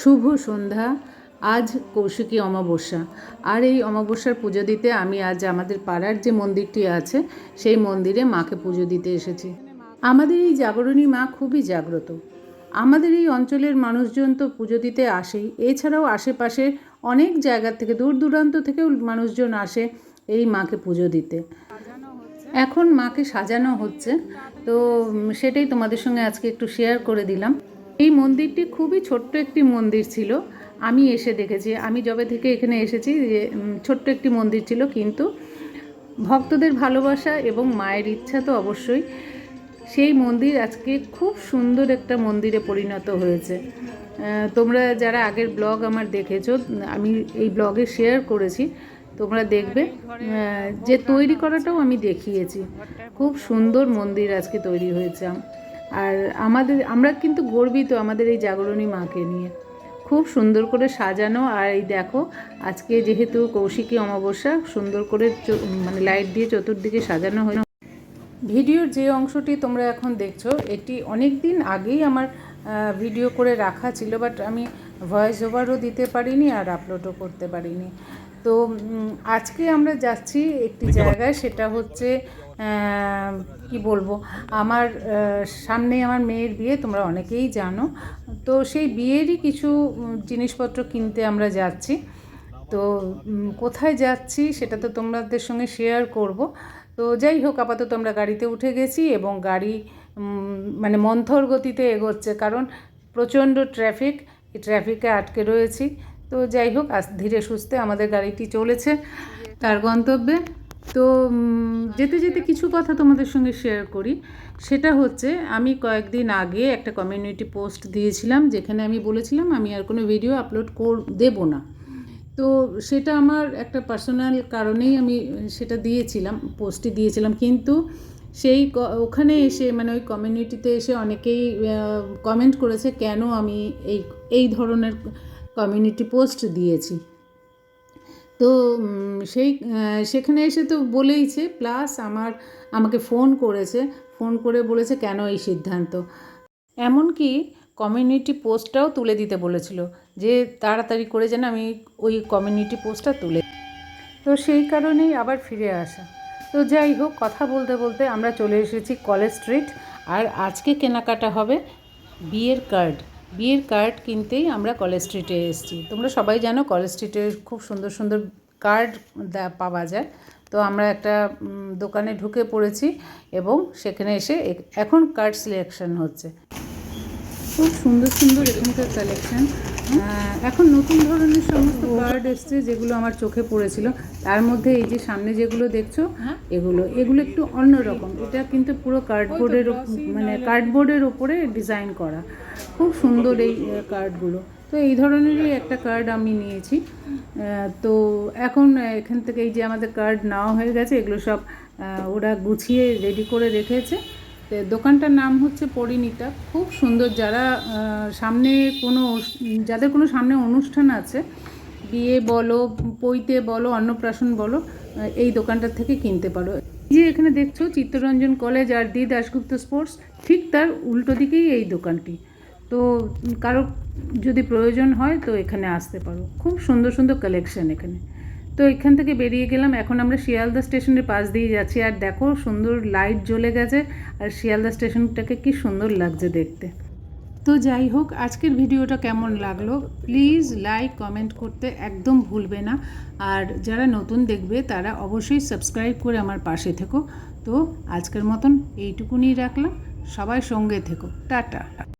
শুভ সন্ধ্যা। আজ কৌশিকী অমাবস্যা। আর এই অমাবস্যার পুজো দিতে আমি আজ আমাদের পাড়ার যে মন্দিরটি আছে, সেই মন্দিরে মাকে পুজো দিতে এসেছি। আমাদের এই জাগরণী মা খুবই জাগ্রত। আমাদের এই অঞ্চলের মানুষজন তো পুজো দিতে আসেই। এছাড়াও আশেপাশে অনেক জায়গা থেকে, দূর দূরান্ত থেকেও মানুষজন আসে এই মাকে পুজো দিতে। এখন মাকে সাজানো হচ্ছে। তো সেটাই তোমাদের সঙ্গে আজকে একটু শেয়ার করে দিলাম। এই মন্দিরটি খুবই ছোট্ট একটি মন্দির ছিল। আমি এসে দেখেছি। আমি যবে থেকে এখানে এসেছি যে ছোট্ট একটি মন্দির ছিল কিন্তু ভক্তদের ভালোবাসা এবং মায়ের ইচ্ছা তো অবশ্যই। সেই মন্দির আজকে খুব সুন্দর একটা মন্দিরে পরিণত হয়েছে। তোমরা যারা আগের ব্লগ আমার দেখেছ, আমি এই ব্লগে শেয়ার করেছি, তোমরা দেখবে যে তৈরি করাটাও আমি দেখিয়েছি। খুব সুন্দর মন্দির আজকে তৈরি হয়েছে। আর আমাদের আমরা কিন্তু গর্বিত আমাদের এই জাগরণী মাকে নিয়ে। খুব সুন্দর করে সাজানো আর এই দেখো আজকে যেহেতু কৌশিকী অমাবস্যা সুন্দর করে মানে লাইট দিয়ে চতুর্দিকে সাজানো হয়েছে ভিডিওর যে অংশটি তোমরা এখন দেখছ এটি অনেক দিন আগেই আমার ভিডিও করে রাখা ছিল বাট আমি ভয়েস ওভারও দিতে পারিনি আর আপলোডও করতে পারিনি। তো আজকে আমরা যাচ্ছি একটি জায়গায় সেটা হচ্ছে কি বলব? আমার সামনে আমার মেয়ের বিয়ে, তোমরা অনেকেই জানো। তো সেই বিয়েরই কিছু জিনিসপত্র কিনতে আমরা যাচ্ছি। তো কোথায় যাচ্ছি সেটা তো তোমাদের সঙ্গে শেয়ার করব। তো যাই হোক, আপাতত আমরা গাড়িতে উঠে গেছি এবং গাড়ি মানে মন্থর গতিতে এগোচ্ছে। কারণ প্রচণ্ড ট্রাফিক এই ট্রাফিকে আটকে রয়েছি। তো যাই হোক আস ধীরে সুস্থে আমাদের গাড়িটি চলেছে। তার গন্তব্যে তো যেতে যেতে কিছু কথা তোমাদের সঙ্গে শেয়ার করি। সেটা হচ্ছে, আমি কয়েকদিন আগে একটা কমিউনিটি পোস্ট দিয়েছিলাম, যেখানে আমি বলেছিলাম আমি আর কোনো ভিডিও আপলোড কর, দেবো না। তো সেটা আমার একটা পার্সোনাল কারণেই আমি সেটা দিয়েছিলাম পোস্টটি দিয়েছিলাম। কিন্তু সেই ওখানে এসে মানে ওই কমিউনিটিতে এসে অনেকেই কমেন্ট করেছে, কেন আমি এই এই ধরনের কমিউনিটি পোস্ট দিয়েছি। তো সেই সেখানে এসে তো বলেইছে প্লাস আমার, আমাকে ফোন করেছে ফোন করে বলেছে কেন এই সিদ্ধান্ত? এমনকি কমিউনিটি পোস্টটাও তুলে দিতে বলেছিল, যে তাড়াতাড়ি করে যেন আমি ওই কমিউনিটি পোস্টটা তুলে তো সেই কারণেই আবার ফিরে আসা। তো যাই হোক, কথা বলতে বলতে আমরা চলে এসেছি কলেজ স্ট্রিট আর আজকে কেনাকাটা হবে বিয়ের কার্ড বিয়ের কার্ড কিনতেই আমরা কলেজ স্ট্রিটে এসেছি। তোমরা সবাই জানো কলেজ স্ট্রিটে খুব সুন্দর সুন্দর কার্ড পাওয়া যায়। তো আমরা একটা দোকানে ঢুকে পড়েছি এবং সেখানে এসে এখন কার্ড সিলেকশন হচ্ছে। খুব সুন্দর সুন্দর এখানকার কালেকশন এখন নতুন ধরনের সমস্ত কার্ড এসছে যেগুলো আমার চোখে পড়েছিল। তার মধ্যে এই যে সামনে যেগুলো দেখছ এগুলো এগুলো একটু অন্যরকম এটা কিন্তু পুরো কার্ডবোর্ডের মানে কার্ডবোর্ডের ওপরে ডিজাইন করা। খুব সুন্দর এই কার্ডগুলো তো এই ধরনেরই একটা কার্ড আমি নিয়েছি। তো এখন এখান থেকে এই যে আমাদের কার্ড নেওয়া হয়ে গেছে এগুলো সব ওরা গুছিয়ে রেডি করে রেখেছে। দোকানটার নাম হচ্ছে পরিণীতা। খুব সুন্দর যারা সামনে কোনো যাদের কোনো সামনে অনুষ্ঠান আছে, বিয়ে বলো, পৈতে বলো, অন্নপ্রাশন বলো এই দোকানটার থেকে কিনতে পারো। যে এখানে দেখছ চিত্তরঞ্জন কলেজ আর দি দাশগুপ্ত স্পোর্টস, ঠিক তার উল্টো দিকেই এই দোকানটি। তো কারও যদি প্রয়োজন হয় তো এখানে আসতে পারো। খুব সুন্দর সুন্দর কালেকশন এখানে। তো এখান থেকে বেরিয়ে গেলাম। এখন আমরা শিয়ালদা স্টেশনের পাশ দিয়ে যাচ্ছি। আর দেখো, সুন্দর লাইট জ্বলে গেছে। আর শিয়ালদা স্টেশনটাকে কি সুন্দর লাগছে দেখতে। তো যাই হোক, আজকের ভিডিওটা কেমন লাগল? প্লিজ লাইক কমেন্ট করতে একদম ভুলবে না। আর যারা নতুন দেখবে, তারা অবশ্যই সাবস্ক্রাইব করে আমার পাশে থেকো। তো আজকের মতন এইটুকুনি রাখলাম। সবাই সঙ্গে থেকো। টাটা।